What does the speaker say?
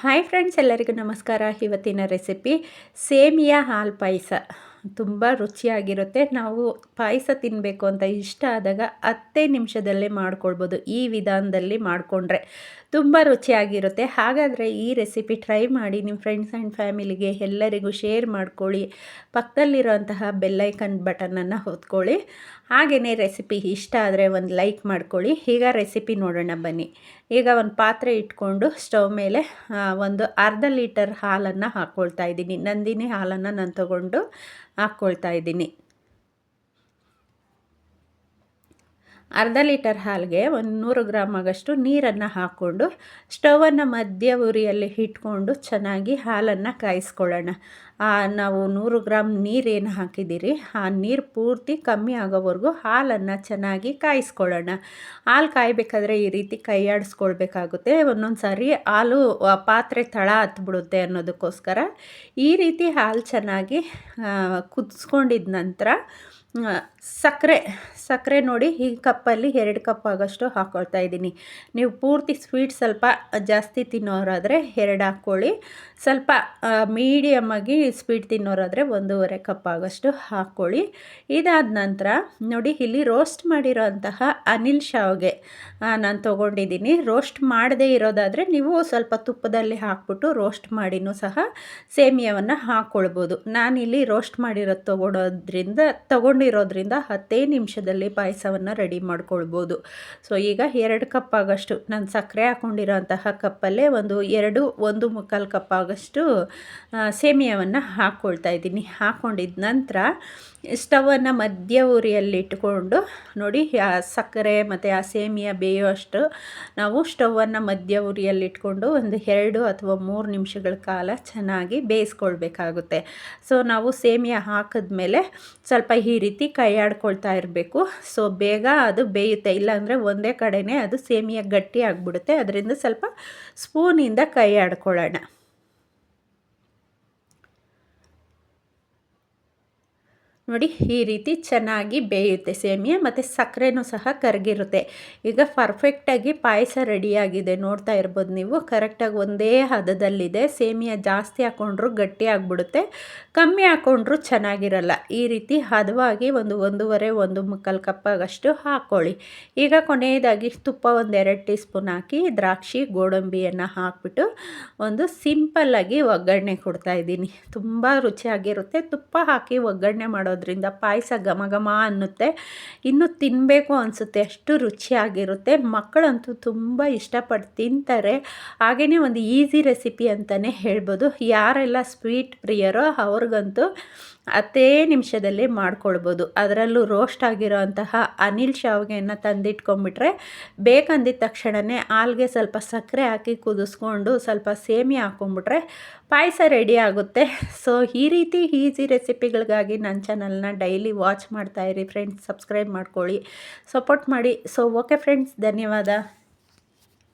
Hi friends ಎಲ್ಲರಿಗೂ ನಮಸ್ಕಾರ. ಇವತ್ತಿನ ರೆಸಿಪಿ ಸೇಮಿಯಾ ಹಾಲು ಪಾಯಸ. ತುಂಬ ರುಚಿಯಾಗಿರುತ್ತೆ. ನಾವು ಪಾಯಸ ತಿನ್ನಬೇಕು ಅಂತ ಇಷ್ಟ ಆದಾಗ ಹತ್ತೇ ನಿಮಿಷದಲ್ಲೇ ಮಾಡ್ಕೊಳ್ಬೋದು. ಈ ವಿಧಾನದಲ್ಲಿ ಮಾಡಿಕೊಂಡ್ರೆ ತುಂಬ ರುಚಿಯಾಗಿರುತ್ತೆ. ಹಾಗಾದರೆ ಈ ರೆಸಿಪಿ ಟ್ರೈ ಮಾಡಿ ನಿಮ್ಮ ಫ್ರೆಂಡ್ಸ್ ಆ್ಯಂಡ್ ಫ್ಯಾಮಿಲಿಗೆ ಎಲ್ಲರಿಗೂ ಶೇರ್ ಮಾಡ್ಕೊಳ್ಳಿ. ಪಕ್ಕದಲ್ಲಿರುವಂತಹ ಬೆಲ್ಲೈಕನ್ ಬಟನನ್ನು ಹೊತ್ಕೊಳ್ಳಿ. ಹಾಗೆಯೇ ರೆಸಿಪಿ ಇಷ್ಟ ಆದರೆ ಒಂದು ಲೈಕ್ ಮಾಡ್ಕೊಳ್ಳಿ. ಈಗ ರೆಸಿಪಿ ನೋಡೋಣ ಬನ್ನಿ. ಈಗ ಒಂದು ಪಾತ್ರೆ ಇಟ್ಕೊಂಡು ಸ್ಟವ್ ಮೇಲೆ ಒಂದು ಅರ್ಧ ಲೀಟರ್ ಹಾಲನ್ನು ಹಾಕ್ಕೊಳ್ತಾ ಇದ್ದೀನಿ. ನಂದಿನಿ ಹಾಲನ್ನು ನಾನು ತಗೊಂಡು ಹಾಕ್ಕೊಳ್ತಾ ಇದ್ದೀನಿ. ಅರ್ಧ ಲೀಟರ್ ಹಾಲಿಗೆ ಒಂದು ನೂರು ಗ್ರಾಮ್ ಆಗಷ್ಟು ನೀರನ್ನು ಹಾಕ್ಕೊಂಡು, ಸ್ಟವನ್ನು ಮಧ್ಯ ಉರಿಯಲ್ಲಿ ಇಟ್ಕೊಂಡು ಚೆನ್ನಾಗಿ ಹಾಲನ್ನು ಕಾಯಿಸ್ಕೊಳ್ಳೋಣ. ನಾವು ನೂರು ಗ್ರಾಮ್ ನೀರೇನು ಹಾಕಿದ್ದೀರಿ? ಆ, ನೀರು ಪೂರ್ತಿ ಕಮ್ಮಿ ಆಗೋವರೆಗೂ ಹಾಲನ್ನು ಚೆನ್ನಾಗಿ ಕಾಯಿಸ್ಕೊಳ್ಳೋಣ. ಹಾಲು ಕಾಯಬೇಕಾದ್ರೆ ಈ ರೀತಿ ಕೈಯಾಡಿಸ್ಕೊಳ್ಬೇಕಾಗುತ್ತೆ. ಒಂದೊಂದು ಸಾರಿ ಹಾಲು ಪಾತ್ರೆ ತಳ ಹತ್ಬಿಡುತ್ತೆ ಅನ್ನೋದಕ್ಕೋಸ್ಕರ ಈ ರೀತಿ ಹಾಲು ಚೆನ್ನಾಗಿ ಕುದಿಸ್ಕೊಂಡಿದ ನಂತರ ಸಕ್ಕರೆ ಸಕ್ಕರೆ ನೋಡಿ ಈ ಕಪ್ಪಲ್ಲಿ ಎರಡು ಕಪ್ ಆಗೋಷ್ಟು ಹಾಕ್ಕೊಳ್ತಾ ಇದ್ದೀನಿ. ನೀವು ಪೂರ್ತಿ ಸ್ವೀಟ್ ಸ್ವಲ್ಪ ಜಾಸ್ತಿ ತಿನ್ನೋರಾದರೆ ಎರಡು ಹಾಕ್ಕೊಳ್ಳಿ. ಸ್ವಲ್ಪ ಮೀಡಿಯಮ್ಮಾಗಿ ಸ್ವೀಟ್ ತಿನ್ನೋರಾದರೆ ಒಂದೂವರೆ ಕಪ್ ಆಗೋಷ್ಟು ಹಾಕ್ಕೊಳ್ಳಿ. ಇದಾದ ನಂತರ ನೋಡಿ, ಇಲ್ಲಿ ರೋಸ್ಟ್ ಮಾಡಿರೋಂತಹ ಅನಿಲ್ ಶಾವ್ಗೆ ನಾನು ತೊಗೊಂಡಿದ್ದೀನಿ. ರೋಸ್ಟ್ ಮಾಡದೇ ಇರೋದಾದರೆ ನೀವು ಸ್ವಲ್ಪ ತುಪ್ಪದಲ್ಲಿ ಹಾಕ್ಬಿಟ್ಟು ರೋಸ್ಟ್ ಮಾಡಿನೂ ಸಹ ಸೇಮಿಯವನ್ನು ಹಾಕ್ಕೊಳ್ಬೋದು ನಾನಿಲ್ಲಿ ರೋಸ್ಟ್ ಮಾಡಿರೋದು ತೊಗೊಳೋದ್ರಿಂದ, ತೊಗೊಂಡಿರೋದ್ರಿಂದ ಹತ್ತೇ ನಿಮಿಷದಲ್ಲಿ ಪಾಯಸವನ್ನು ರೆಡಿ ಮಾಡ್ಕೊಳ್ಬೋದು. ಸೊ, ಈಗ ಎರಡು ಕಪ್ ಆಗೋಷ್ಟು, ನಾನು ಸಕ್ಕರೆ ಹಾಕ್ಕೊಂಡಿರೋ ಅಂತಹ ಕಪ್ಪಲ್ಲೇ ಒಂದು ಎರಡು, ಒಂದು ಮುಕ್ಕಾಲು ಕಪ್ ಆಗೋಷ್ಟು ಸೇಮಿಯಾವನ್ನು ಹಾಕ್ಕೊಳ್ತಾ ಇದ್ದೀನಿ. ಹಾಕ್ಕೊಂಡಿದ ನಂತರ ಸ್ಟವನ್ನು ಮಧ್ಯ ಉರಿಯಲ್ಲಿ ಇಟ್ಕೊಂಡು ನೋಡಿ, ಆ ಸಕ್ಕರೆ ಮತ್ತು ಆ ಸೇಮಿಯ ಬೇಯುವಷ್ಟು ನಾವು ಸ್ಟವನ್ನು ಮಧ್ಯ ಉರಿಯಲ್ಲಿ ಇಟ್ಕೊಂಡು ಒಂದು ಎರಡು ಅಥವಾ ಮೂರು ನಿಮಿಷಗಳ ಕಾಲ ಚೆನ್ನಾಗಿ ಬೇಯಿಸ್ಕೊಳ್ಬೇಕಾಗುತ್ತೆ. ಸೊ, ನಾವು ಸೇಮಿಯ ಹಾಕಿದ್ಮೇಲೆ ಸ್ವಲ್ಪ ಈ ರೀತಿ ಕೈಯಾಡ್ಕೊಳ್ತಾ ಇರಬೇಕು. ಸೊ, ಬೇಗ ಅದು ಬೇಯುತ್ತೆ. ಇಲ್ಲಾಂದರೆ ಒಂದೇ ಕಡೆನೇ ಅದು ಸೇಮಿಯ ಗಟ್ಟಿ ಆಗಿಬಿಡುತ್ತೆ. ಅದರಿಂದ ಸ್ವಲ್ಪ ಸ್ಪೂನಿಂದ ಕೈ ಆಡ್ಕೊಳ್ಳೋಣ ನೋಡಿ, ಈ ರೀತಿ ಚೆನ್ನಾಗಿ ಬೇಯುತ್ತೆ ಸೇಮಿಯಾ, ಮತ್ತು ಸಕ್ಕರೆನೂ ಸಹ ಕರಗಿರುತ್ತೆ. ಈಗ ಪರ್ಫೆಕ್ಟಾಗಿ ಪಾಯಸ ರೆಡಿಯಾಗಿದೆ ನೋಡ್ತಾ ಇರ್ಬೋದು ನೀವು. ಕರೆಕ್ಟಾಗಿ ಒಂದೇ ಹದದಲ್ಲಿದೆ. ಸೇಮಿಯಾ ಜಾಸ್ತಿ ಹಾಕ್ಕೊಂಡ್ರು ಗಟ್ಟಿ ಆಗಿಬಿಡುತ್ತೆ. ಕಮ್ಮಿ ಹಾಕ್ಕೊಂಡ್ರು ಚೆನ್ನಾಗಿರಲ್ಲ. ಈ ರೀತಿ ಹದವಾಗಿ ಒಂದು ಒಂದೂವರೆ, ಒಂದು ಮುಕ್ಕಾಲು ಕಪ್ಪಾಗಷ್ಟು ಹಾಕ್ಕೊಳ್ಳಿ ಈಗ ಕೊನೆಯದಾಗಿ ತುಪ್ಪ ಒಂದೆರಡು ಟೀ ಸ್ಪೂನ್ ಹಾಕಿ ದ್ರಾಕ್ಷಿ, ಗೋಡಂಬಿಯನ್ನು ಹಾಕ್ಬಿಟ್ಟು ಒಂದು ಸಿಂಪಲ್ಲಾಗಿ ಒಗ್ಗರಣೆ ಕೊಡ್ತಾ ಇದ್ದೀನಿ. ತುಂಬ ರುಚಿಯಾಗಿರುತ್ತೆ. ತುಪ್ಪ ಹಾಕಿ ಒಗ್ಗರಣೆ ಮಾಡೋದು ಮಾಡೋದ್ರಿಂದ ಪಾಯಸ ಘಮ ಘಮ ಅನ್ನುತ್ತೆ. ಇನ್ನೂ ತಿನ್ನಬೇಕು ಅನಿಸುತ್ತೆ, ಅಷ್ಟು ರುಚಿಯಾಗಿರುತ್ತೆ. ಮಕ್ಕಳಂತೂ ತುಂಬ ಇಷ್ಟಪಟ್ಟು ತಿಂತಾರೆ. ಹಾಗೆಯೇ ಒಂದು ಈಸಿ ರೆಸಿಪಿ ಅಂತಲೇ ಹೇಳ್ಬೋದು. ಯಾರೆಲ್ಲ ಸ್ವೀಟ್ ಪ್ರಿಯರೋ ಅವ್ರಿಗಂತೂ ಹತ್ತೇ ನಿಮಿಷದಲ್ಲಿ ಮಾಡ್ಕೊಳ್ಬೋದು. ಅದರಲ್ಲೂ ರೋಸ್ಟ್ ಆಗಿರೋ ಅಂತಹ ಅನಿಲ್ ಶಾವಿಗೆಯನ್ನು ತಂದಿಟ್ಕೊಂಡ್ಬಿಟ್ರೆ ಬೇಕಂದಿದ್ದ ತಕ್ಷಣವೇ ಹಾಲ್ಗೆ ಸ್ವಲ್ಪ ಸಕ್ಕರೆ ಹಾಕಿ ಕುದಿಸ್ಕೊಂಡು ಸ್ವಲ್ಪ ಸೇಮಿ ಹಾಕ್ಕೊಂಬಿಟ್ರೆ ಪಾಯಸ ರೆಡಿ ಆಗುತ್ತೆ. ಸೊ ಈ ರೀತಿ ಈಸಿ ರೆಸಿಪಿಗಳಿಗಾಗಿ ನನ್ನ ಚಾನಲ್ನ ಡೈಲಿ ವಾಚ್ ಮಾಡ್ತಾಯಿರಿ ಫ್ರೆಂಡ್ಸ್ ಸಬ್ಸ್ಕ್ರೈಬ್ ಮಾಡ್ಕೊಳ್ಳಿ ಸಪೋರ್ಟ್ ಮಾಡಿ. ಸೊ ಓಕೆ ಫ್ರೆಂಡ್ಸ್ ಧನ್ಯವಾದ.